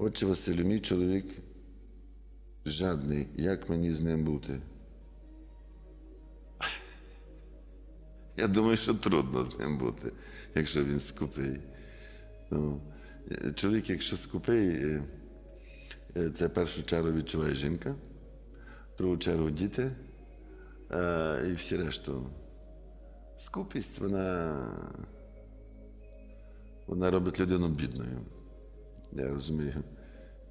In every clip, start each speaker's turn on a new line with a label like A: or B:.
A: Отче Василю, мій чоловік жадний, як мені з ним бути? Я думаю, що трудно з ним бути, якщо він скупий. Ну, чоловік, якщо скупий, е, е, це першу чергу відчуває жінка, другу чергу діти е, і всі решту. Скупість, вона, вона робить людину бідною. Я розумію,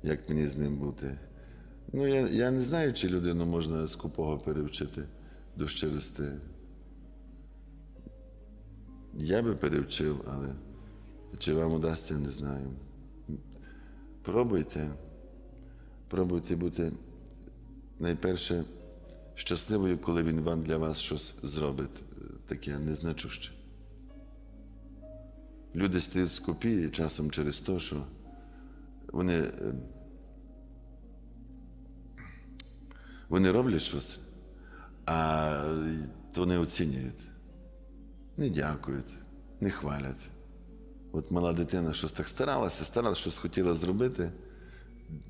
A: як мені з ним бути. Ну, я, я не знаю, чи людину можна скупого перевчити до щирости. Я би перевчив, але чи вам удасться, не знаю. Пробуйте. Пробуйте бути найперше щасливою, коли він вам для вас щось зробить е, таке незначуще. Люди стають скупі часом через те, що вони, е, вони роблять щось, а то не оцінюють, не дякують, не хвалять. От мала дитина щось так старалася, старалася, щось хотіла зробити,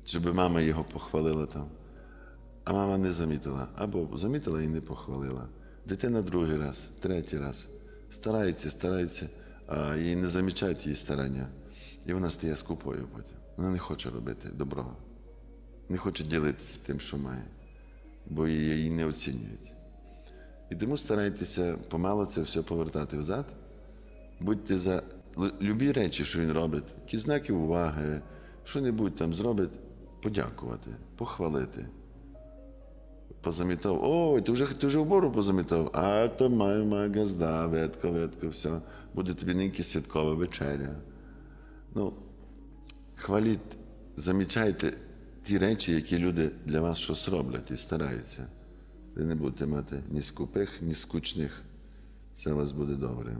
A: щоб мама його похвалила там. А мама не замітила. Або замітила і не похвалила. Дитина другий раз, третій раз. Старається, старається, а їй не замічають її старання. І вона стає скупою потім. Вона не хоче робити доброго. Не хоче ділитися тим, що має, бо її не оцінюють. І тому старайтеся помало це все повертати взад. Будьте за любі речі, що він робить, які знаки уваги, що-небудь там зробить, подякувати, похвалити. Позамітав, ой, ти вже, ти вже убору позамітав, а то маю, маю газда, ветко, ветко, все. Буде тобі ниньки святкова вечеря. Ну, хваліть, замічайте ті речі, які люди для вас щось роблять і стараються. Ви не будете мати ні скупих, ні скучних. Все у вас буде добре.